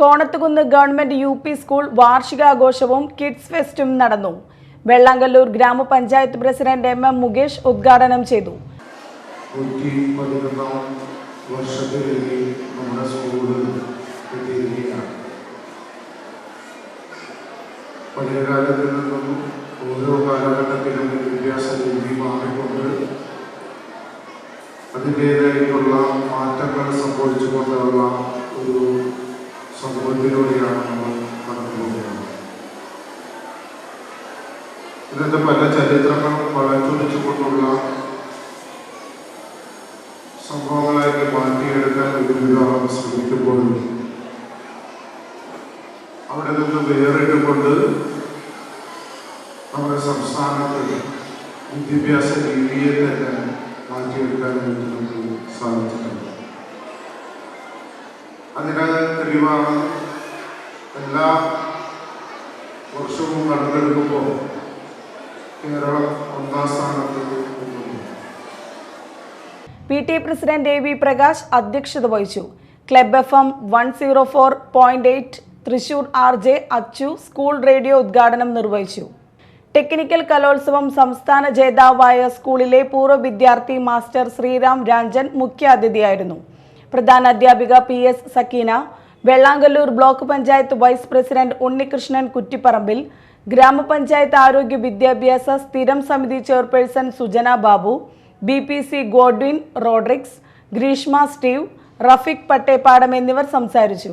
Konathukunnu government U P school വാർഷികാഘോഷവും kids ഫെസ്റ്റും നടന്നു. വെള്ളാങ്കല്ലൂർ ഗ്രാമപഞ്ചായത്ത് പ്രസിഡന്റ് എം എം മുകേഷ് ഉദ്ഘാടനം ചെയ്തു. നിന്നും ഓരോ കാലഘട്ടത്തിലും വിദ്യാഭ്യാസ രീതി മാറിക്കൊണ്ട് അതിന്റേതായിട്ടുള്ള മാറ്റങ്ങൾ സംഭവിച്ചുകൊണ്ടുള്ള ഒരു സമൂഹത്തിലൂടെയാണ് നമ്മൾ കടന്നു പോകുന്നത് ഇതിന്റെ പല ചരിത്രങ്ങളും വളച്ചൊടിച്ചുകൊണ്ടുള്ള സംഭവങ്ങളായിട്ട് മാറ്റിയെടുക്കാൻ ഒരു വിഭാഗം ശ്രമിക്കുമ്പോഴും അവിടെ നിന്ന് വേറിട്ടുകൊണ്ട് നമ്മുടെ സംസ്ഥാനത്ത് വിദ്യാഭ്യാസ രീതിയെ തന്നെ മാറ്റിയെടുക്കാൻ വേണ്ടി അതിന് തെളിവാണ്. എല്ലാ വർഷവും കണക്കെടുക്കുമ്പോൾ കേരളം ഒന്നാം സ്ഥാനത്ത് P T president A V Prakash അധ്യക്ഷത വഹിച്ചു. Club F M one zero four point eight Thrissur R J Achu school radio ഉദ്ഘാടനം നിർവഹിച്ചു. ടെക്നിക്കൽ കലോത്സവം സംസ്ഥാന ജേതാവായ സ്കൂളിലെ പൂർവ വിദ്യാർത്ഥി മാസ്റ്റർ ശ്രീറാം രാജൻ മുഖ്യാതിഥിയായിരുന്നു. പ്രധാന അധ്യാപിക P S Sakeena Vellangallur block panchayat vice president Unnikrishnan Kuttiparambil ഗ്രാമപഞ്ചായത്ത് ആരോഗ്യ വിദ്യാഭ്യാസ സ്ഥിരം സമിതി chairperson Sujana Babu B P C Godwin Rodrigues Greeshma Steve Rafeeq Pattepadam എന്നിവർ സംസാരിച്ചു.